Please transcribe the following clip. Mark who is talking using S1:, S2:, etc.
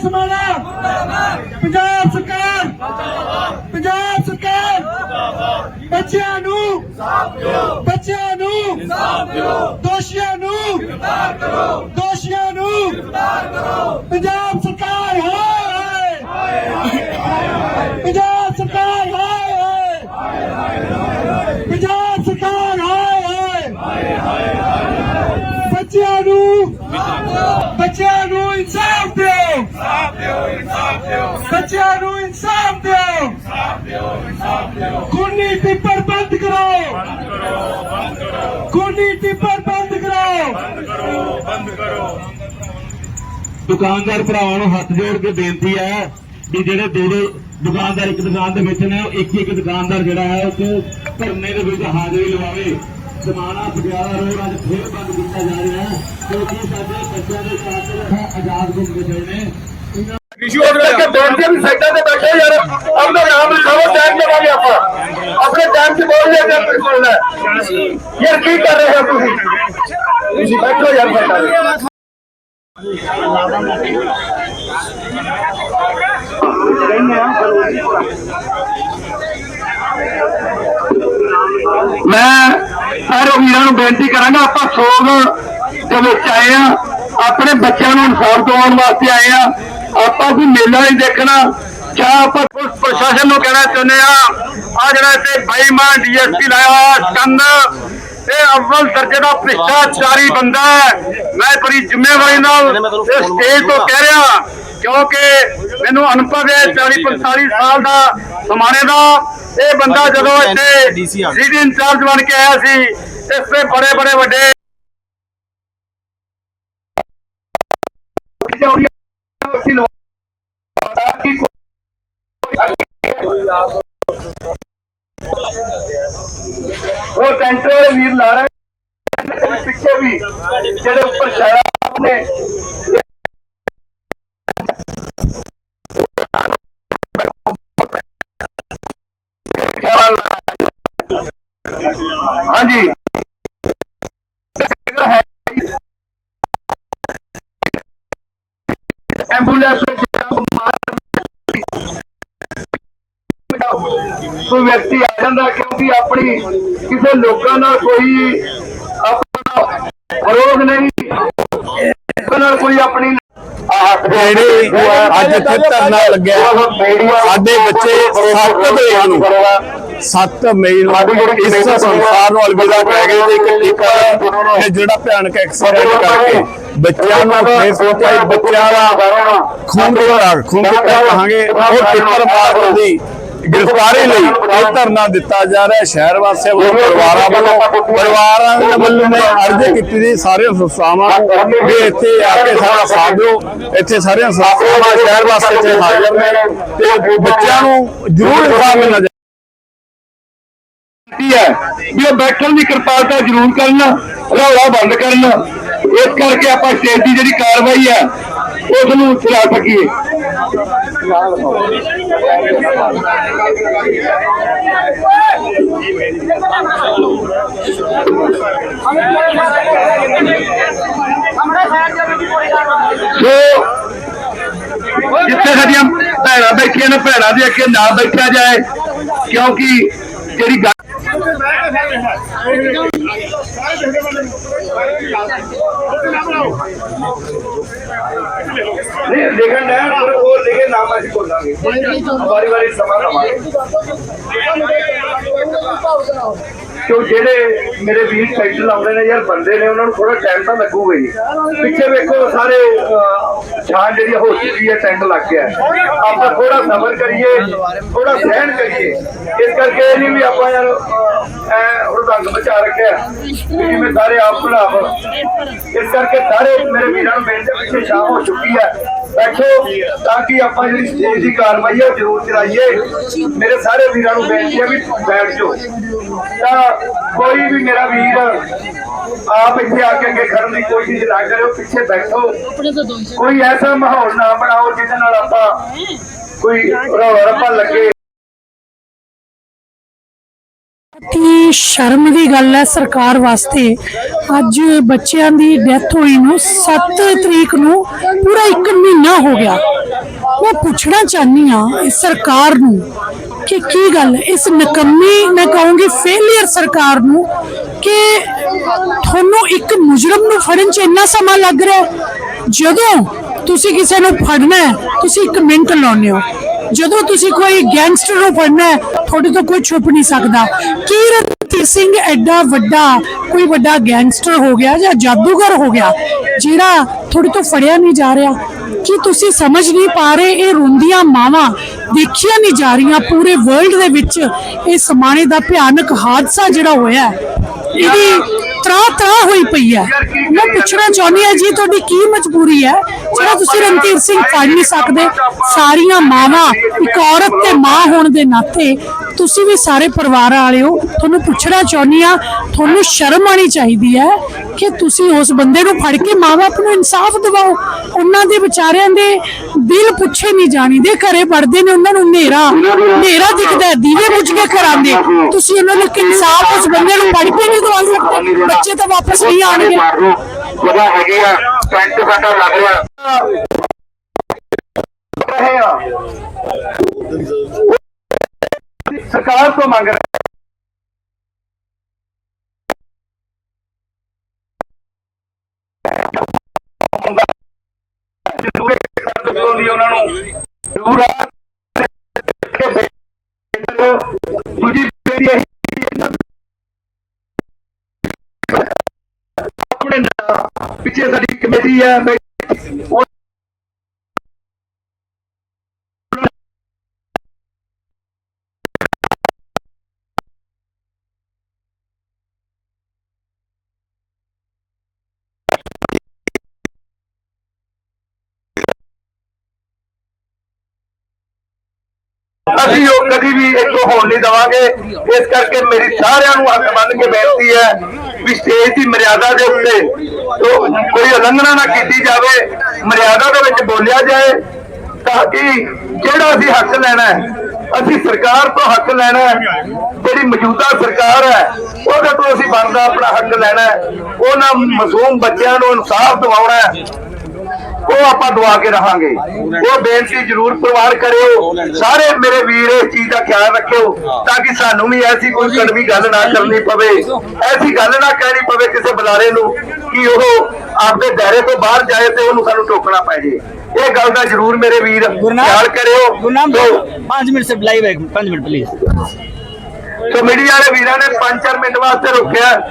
S1: ਸਮਾਣਾ ਪੰਜਾਬ ਸਰਕਾਰ ਪੰਜਾਬ ਸਰਕਾਰ। ਬੱਚਿਆਂ ਨੂੰ ਬੱਚਿਆਂ ਨੂੰ, ਦੋਸ਼ੀਆਂ ਨੂੰ ਦੋਸ਼ੀਆਂ ਨੂੰ, ਪੰਜਾਬ ਸਰਕਾਰ, ਹਾਏ ਹਾਏ ਹਾਏ। ਬੱਚਿਆਂ ਨੂੰ ਇਨਸਾਫ ਦਿਓ। ਖੂਨੀ ਟਿੱਪਰ ਬੰਦ ਕਰੋ। ਖੂਨੀ ਟਿੱਪਰ ਬੰਦ ਕਰੋ।
S2: ਦੁਕਾਨਦਾਰ ਭਰਾਵਾਂ ਨੂੰ ਹੱਥ ਜੋੜ ਕੇ ਬੇਨਤੀ ਹੈ ਵੀ ਜਿਹੜੇ ਦੋ ਦੋ ਦੁਕਾਨਦਾਰ, ਇੱਕ ਦੁਕਾਨ ਦੇ ਵਿੱਚ ਨੇ, ਉਹ ਇੱਕ ਇੱਕ ਦੁਕਾਨਦਾਰ ਜਿਹੜਾ ਹੈ, ਉਹ ਧਰਨੇ ਦੇ ਵਿੱਚ ਹਾਜ਼ਰੀ ਲਵਾਵੇ। ਸਮਾਣਾ ਪਟਿਆਲਾ ਰੋਡ ਅੱਜ ਫੇਰ ਬੰਦ ਕੀਤਾ ਜਾ ਰਿਹਾ ਹੈ। ਕਿਉਂਕਿ ਸਾਡੇ ਬੱਚਿਆਂ ਦੇ ਸਾਥ ਆਜ਼ਾਦ ਘੁੰਮ ਰਹੇ ਨੇ।
S3: ਕਰਕੇ ਬੈਠਦੇ ਵੀ ਸਾਈਡਾਂ ਤੇ ਬੈਠੇ ਯਾਰ। ਆਪਣਾ ਨਾਮ ਲਿਖਾਓ ਟਾਈਮ ਲਵਾਂਗੇ ਆਪਾਂ। ਆਪਣੇ ਟਾਈਮ ਤੇ ਬੋਲ ਲਿਆ ਜਾਂ ਬਿਲਕੁਲ ਯਾਰ ਕੀ ਕਰ ਰਹੇ ਹੋ ਤੁਸੀਂ? ਤੁਸੀਂ ਬੈਠੋ ਯਾਰ ਸਾਈਡਾਂ ਤੇ ਮੈਂ ਸਾਰੇ ਵੀਰਾਂ ਨੂੰ ਬੇਨਤੀ ਕਰਾਂਗਾ ਆਪਾਂ ਸੋਗ ਦੇ ਵਿੱਚ ਆਏ ਆ ਆਪਣੇ ਬੱਚਿਆਂ ਨੂੰ ਇਨਸਾਫ ਦਿਵਾਉਣ ਵਾਸਤੇ ਆਏ ਆ ਆਪਾਂ ਕੋਈ ਮੇਲਾ ਨਹੀਂ ਦੇਖਣਾ। ਜਾਂ ਆਪਾਂ ਪੁਲਿਸ ਪ੍ਰਸ਼ਾਸਨ ਨੂੰ ਕਹਿਣਾ ਚਾਹੁੰਦੇ ਆ ਆ ਜਿਹੜਾ ਇੱਥੇ ਬੇਈਮਾਨ ਡੀਐਸਪੀ ਲਾਇਆ ਹੋਇਆ ਚੰਦ ਇਹ ਅਵਲ ਦਰਜੇ ਦਾ ਭ੍ਰਿਸ਼ਟਾਚਾਰੀ ਬੰਦਾ ਹੈ। ਮੈਂ ਬੜੀ ਜ਼ਿੰਮੇਵਾਰੀ ਨਾਲ ਇਸ ਸਟੇਜ ਤੋਂ ਕਹਿ ਰਿਹਾ ਕਿਉਂਕਿ ਮੈਨੂੰ ਅਨੁਭਵ ਹੈ 40 45 ਸਾਲ ਦਾ ਸਮਾਣੇ ਦਾ। ਇਹ ਬੰਦਾ ਜਦੋਂ ਇੱਥੇ ਸੀਡੀ ਇੰਚਾਰਜ ਬਣ ਕੇ ਆਇਆ ਸੀ ਇਸ ਤੇ ਬੜੇ ਬੜੇ ਵੱਡੇ ਉਹ ਟੈਂਟਰ ਵਾਲੇ ਵੀਰ ਲਾ ਰਹੇ ਪਿੱਛੇ ਵੀ ਜਿਹੜੇ ਉੱਪਰ ਸ਼ਰਾਬ ਨੇ ਕੋਈ ਵਿਅਕਤੀ ਆ ਜਾਂਦਾ ਕਿਉਂਕਿ ਆਪਣੀ ਕਿਸੇ ਲੋਕਾਂ ਨਾਲ ਕੋਈ ਆਪਣਾ ਵਿਰੋਧ ਨਹੀਂ ਨਾਲ ਕੋਈ ਆਪਣੀ
S4: ਜਿਹੜੀ ਅੱਜ ਇੱਥੇ ਧਰਨਾ ਲੱਗਿਆ। ਸਾਡੇ ਬੱਚੇ 7 ਮਈ ਨੂੰ। 7 ਮਈ ਨੂੰ। ਇਸ ਸੰਸਾਰ ਨੂੰ ਅਲਵਿਦਾ ਕਹਿ ਗਏ ਤੇ ਇੱਕ ਟੀਕਾ ਜਿਹੜਾ ਭਿਆਨਕ ਐਕਸੀਡੈਂਟ ਕਰਕੇ ਬੱਚਿਆਂ ਨੂੰ ਫੇਰ ਪਹੁੰਚਾਈ ਬੱਚਿਆਂ ਦਾ ਖੂਨ ਦਾ ਖੂਨ ਦਾ ਕਹਾਂਗੇ ਉਹ ਟਿੱਪਰ ਮਾਰਨ ਦੀ ਗ੍ਰਿਫਤਾਰੀ ਲਈ ਇਹ ਧਰਨਾ ਦਿੱਤਾ ਜਾ ਰਿਹਾ ਸ਼ਹਿਰ ਵਾਸੀਆਂ ਵੱਲੋਂ ਪਰਿਵਾਰਾਂ ਵੱਲੋਂ, ਪਰਿਵਾਰਾਂ ਦੇ ਵੱਲੋਂ ਨੇ ਅਰਜ਼ ਕੀਤੀ ਸੀ। ਸਾਰੇ ਸੰਸਥਾਵਾਂ ਵੀ ਇੱਥੇ ਆ ਕੇ ਸਾਡਾ ਸਾਥ ਦਿਓ। ਇੱਥੇ ਸਾਰੀਆਂ ਸੰਸਥਾਵਾਂ ਸ਼ਹਿਰ ਵਾਸਤੇ ਇੱਥੇ ਹਾਜ਼ਰ ਨੇ। ਤੇ ਬੱਚਿਆਂ ਨੂੰ ਜ਼ਰੂਰ ਇਨਸਾਫ ਮਿਲਣਾ ਚਾਹੀਦਾ।
S3: ਹੈ ਵੀ ਉਹ ਬੈਠਣ ਦੀ ਕਿਰਪਾਲਤਾ ਜ਼ਰੂਰ ਕਰਨ, ਰੌਲਾ ਬੰਦ ਕਰਨ। ਇਸ ਕਰਕੇ ਆਪਾਂ ਸਟੇਜ ਦੀ ਜਿਹੜੀ ਕਾਰਵਾਈ ਹੈ ਉਸ ਨੂੰ ਚਲਾ ਸਕੀਏ ਸੋ ਜਿੱਥੇ ਸਾਡੀਆਂ ਭੈਣਾਂ ਬੈਠੀਆਂ ਨੇ ਭੈਣਾਂ ਦੇ ਅੱਗੇ ਨਾ ਬੈਠਿਆ ਜਾਏ ਕਿਉਂਕਿ ਜਿਹੜੀ ਗੱਲ ਨਹੀਂ ਲਿਖਣ ਦਾ ਪਰ ਉਹ ਲਿਖੇ ਨਾਮ ਅਸੀਂ ਬੋਲਾਂਗੇ ਵਾਰੀ ਵਾਰੀ ਸਮਾਂ ਲਵਾਂਗੇ। ਕਿਉਂ ਜਿਹੜੇ ਮੇਰੇ ਵੀਰ ਸਾਈਕਲ ਲਾਉਂਦੇ ਨੇ ਯਾਰ, ਬੰਦੇ ਨੇ ਉਹਨਾਂ ਨੂੰ ਥੋੜਾ ਟਾਈਮ ਤਾਂ ਲੱਗੂਗਾ ਹੀ। ਪਿੱਛੇ ਵੇਖੋ ਸਾਰੇ ਛਾਂ ਜਿਹੜੀ ਹੋ ਚੁੱਕੀ ਹੈ ਟੈਂਟ ਲੱਗ ਗਿਆ। ਆਪਾਂ ਥੋੜਾ ਸਬਰ ਕਰੀਏ ਥੋੜਾ ਸਹਿਣ ਕਰੀਏ। ਇਸ ਕਰਕੇ ਇਹ ਨਹੀਂ ਵੀ ਆਪਾਂ ਯਾਰ ਐ ਰੰਗ ਬਚਾ ਰੱਖਿਆ। ਜਿਵੇਂ ਸਾਰੇ ਆਪ ਭਲਾਵ ਇਸ ਕਰਕੇ ਸਾਰੇ ਮੇਰੇ ਵੀਰਾਂ ਨੂੰ ਬੇਨਤੀ ਪਿੱਛੇ ਛਾਂ ਹੋ ਚੁੱਕੀ ਹੈ ਬੈਠੋ ਤਾਂ ਕਿ ਆਪਾਂ ਜਿਹੜੀ ਸਟੇਜ ਦੀ ਕਾਰਵਾਈ ਹੈ ਜ਼ਰੂਰ ਚਲਾਈਏ ਮੇਰੇ ਸਾਰੇ ਵੀਰਾਂ ਨੂੰ ਬੇਨਤੀ ਹੈ ਵੀ ਬੈਠ ਜਾਓ। ਤਾਂ ਕੋਈ ਵੀ ਮੇਰਾ ਵੀਰ ਆਪ ਇੱਥੇ ਆ ਕੇ ਅੱਗੇ ਖੜਨ ਦੀ ਕੋਸ਼ਿਸ਼ ਨਾ ਕਰਿਓ ਪਿੱਛੇ ਬੈਠੋ। ਕੋਈ ਐਸਾ ਮਾਹੌਲ ਨਾ ਬਣਾਓ ਜਿਹਦੇ ਨਾਲ ਆਪਾਂ ਕੋਈ ਰੌਲਾ ਰੱਪਾ ਲੱਗੇ।
S5: ਕਿ ਸ਼ਰਮ ਦੀ ਗੱਲ ਹੈ ਸਰਕਾਰ ਵਾਸਤੇ। ਅੱਜ ਬੱਚਿਆਂ ਦੀ ਡੈਥ ਹੋਈ ਨੂੰ 7 ਤਰੀਕ ਨੂੰ ਪੂਰਾ 1 ਮਹੀਨਾ ਹੋ ਗਿਆ। ਮੈਂ ਪੁੱਛਣਾ ਚਾਹਨੀ ਆ ਸਰਕਾਰ ਨੂੰ ਕਿ ਕੀ ਗੱਲ, ਇਸ ਨਕੰਮੀ ਮੈਂ ਕਹੂੰਗੀ ਫੇਲਿਅਰ ਸਰਕਾਰ ਨੂੰ ਕਿ ਤੁਹਾਨੂੰ ਇੱਕ ਮੁਜਰਮ ਨੂੰ ਫੜਨ 'ਚ ਇੰਨਾ ਸਮਾਂ ਲੱਗ ਰਿਹਾ ਜਦੋਂ ਤੁਸੀਂ ਕਿਸੇ ਨੂੰ ਫੜਨਾ ਤੁਸੀਂ ਇੱਕ ਮਿੰਟ ਲਾਉਂਦੇ ਹੋ। ਜਦੋਂ ਤੁਸੀਂ ਕੋਈ ਗੈਂਗਸਟਰ ਨੂੰ ਫੜਨਾ ਤੁਹਾਡੇ ਤੋਂ ਕੋਈ ਛੁਪ ਨਹੀਂ ਸਕਦਾ। ਕੀ ਸਿੰਘ ਐਡਾ ਵੱਡਾ ਕੋਈ ਵੱਡਾ ਗੈਂਗਸਟਰ ਹੋ ਗਿਆ ਜਾਂ ਜਾਦੂਗਰ ਹੋ ਗਿਆ ਜਿਹੜਾ ਤੁਹਾਡੇ ਤੋਂ ਫੜਿਆ ਨਹੀਂ ਜਾ ਰਿਹਾ? ਕੀ ਤੁਸੀਂ ਸਮਝ ਨਹੀਂ ਪਾ ਰਹੇ ਇਹ ਰੋਂਦੀਆਂ ਮਾਵਾਂ? ਦੇਖੀਆਂ ਨਹੀਂ ਜਾ ਰਹੀਆਂ ਪੂਰੇ ਵਰਲਡ ਦੇ ਵਿੱਚ ਇਹ ਸਮਾਣੇ ਦਾ ਭਿਆਨਕ ਹਾਦਸਾ ਜਿਹੜਾ ਹੋਇਆ ਹੈ, ਇਹਦੀ ਤਰਾ ਤਰਾ ਹੋਈ ਪਈ ਹੈ। ਮੈਂ ਪੁੱਛਣਾ ਚਾਹੁੰਦੀ ਹਾਂ ਜੀ, ਤੁਹਾਡੀ ਕੀ ਮਜਬੂਰੀ ਹੈ? ਜਿਹੜਾ ਤੁਸੀਂ ਰਣਧੀਰ ਸਿੰਘ ਫੜ ਨਹੀਂ ਸਕਦੇ, ਸਾਰੀਆਂ ਮਾਵਾਂ, ਇੱਕ ਔਰਤ ਤੇ ਮਾਂ ਹੋਣ ਦੇ ਨਾਤੇ ਤੁਸੀਂ ਵੀ ਸਾਰੇ ਪਰਿਵਾਰ ਵਾਲੇ ਹੋ। ਤੁਹਾਨੂੰ ਪੁੱਛਣਾ ਚਾਹੁੰਦੀ ਆ ਤੁਹਾਨੂੰ ਸ਼ਰਮ ਆਣੀ ਚਾਹੀਦੀ ਹੈ ਕਿ ਤੁਸੀਂ ਉਸ ਬੰਦੇ ਨੂੰ ਫੜ ਕੇ ਮਾਂ-ਬਾਪ ਨੂੰ ਇਨਸਾਫ ਦਿਵਾਓ। ਉਹਨਾਂ ਦੇ ਵਿਚਾਰਿਆਂ ਦੇ ਦਿਲ ਪੁੱਛੇ ਨਹੀਂ ਜਾਣੀਦੇ ਘਰੇ ਵੜਦੇ ਨੇ, ਉਹਨਾਂ ਨੂੰ ਹਨੇਰਾ ਹਨੇਰਾ ਦਿਖਦਾ ਦੀਵੇ ਬੁੱਝ ਕੇ ਘਰਾਂ ਦੇ। ਤੁਸੀਂ ਉਹਨਾਂ ਨੂੰ ਇਨਸਾਫ ਉਸ ਬੰਦੇ ਨੂੰ ਫੜ ਕੇ ਨਹੀਂ ਦਵਾ ਸਕਦੇ। ਬੱਚੇ ਤਾਂ ਵਾਪਸ ਨਹੀਂ ਆਣਗੇ
S3: ਜਗ੍ਹਾ ਹੈਗੀ ਆ ਪੈਂਟ ਸਾਡਾ ਲੱਗ ਰਿਹਾ ਰਹੇ ਆ ਸਰਕਾਰ ਤੋਂ ਮੰਗ ਰਹੇ ਜ਼ਰੂਰ ਦੀ ਉਹਨਾਂ ਨੂੰ ਜ਼ਰੂਰ ਆ ਦੂਜੀ ਬੇਟੀ ਇਹ ਆਪਣੇ ਨਾਲ ਪਿੱਛੇ ਸਾਡੀ ਕਮੇਟੀ ਅਸੀਂ ਉਹ ਕਦੀ ਵੀ ਇੱਥੋਂ ਹੋਣ ਨਹੀਂ ਦਵਾਂਗੇ। ਇਸ ਕਰਕੇ ਮੇਰੀ ਸਾਰਿਆਂ ਨੂੰ ਹੱਥ ਬੰਨ ਕੇ ਬੇਨਤੀ ਹੈ ਵੀ ਸਟੇਜ ਦੀ ਮਰਿਆਦਾ ਦੇ ਉੱਤੇ ਕੋਈ ਉਲੰਘਣਾ ਨਾ ਕੀਤੀ ਜਾਵੇ, ਮਰਿਆਦਾ ਦੇ ਵਿੱਚ ਬੋਲਿਆ ਜਾਏ, ਤਾਂ ਕਿ ਜਿਹੜਾ ਅਸੀਂ ਹੱਕ ਲੈਣਾ ਹੈ, ਅਸੀਂ ਸਰਕਾਰ ਤੋਂ ਹੱਕ ਲੈਣਾ ਹੈ, ਜਿਹੜੀ ਮੌਜੂਦਾ ਸਰਕਾਰ ਹੈ, ਉਹਦੇ ਤੋਂ ਅਸੀਂ ਬਣਦਾ ਆਪਣਾ ਹੱਕ ਲੈਣਾ ਹੈ। ਉਹਨਾਂ ਮਾਸੂਮ ਬੱਚਿਆਂ ਨੂੰ ਇਨਸਾਫ ਦਿਵਾਉਣਾ ਹੈ। ਉਹ ਆਪਾਂ ਦਵਾ ਕੇ ਰਹਾਂਗੇ। ਉਹ ਬੇਨਤੀ ਜ਼ਰੂਰ ਪ੍ਰਵਾਨ ਕਰਿਓ। ਸਾਰੇ ਮੇਰੇ ਵੀਰ ਇਸ ਚੀਜ਼ ਦਾ ਖਿਆਲ ਰੱਖਿਓ ਤਾਂ ਕਿ ਸਾਨੂੰ ਵੀ ਐਸੀ ਕੋਈ ਕੜਵੀ ਗੱਲ ਨਾ ਕਰਨੀ ਪਵੇ। ਐਸੀ ਗੱਲ ਨਾ ਕਹਿਣੀ ਪਵੇ ਕਿਸੇ ਬੁਲਾਰੇ ਨੂੰ ਕਿ ਉਹ ਆਪਦੇ ਦਾਇਰੇ ਤੋਂ ਬਾਹਰ ਜਾਏ ਤੇ ਉਹਨੂੰ ਸਾਨੂੰ ਟੋਕਣਾ ਪੈ ਜੇ। ਇਹ ਗੱਲ ਦਾ ਜ਼ਰੂਰ ਮੇਰੇ ਵੀਰ ਖਿਆਲ ਕਰਿਓ। ਗੁਰਨਾਮ
S6: 5 ਮਿੰਟ ਸੇ ਲਾਈਵ ਹੈ। 5 ਮਿੰਟ ਪਲੀਜ਼
S3: ਸੋ ਮੀਡੀਆ ਵਾਲੇ ਵੀਰਾਂ ਨੇ 5-4 ਮਿੰਟ ਵਾਸਤੇ ਰੋਕਿਆ।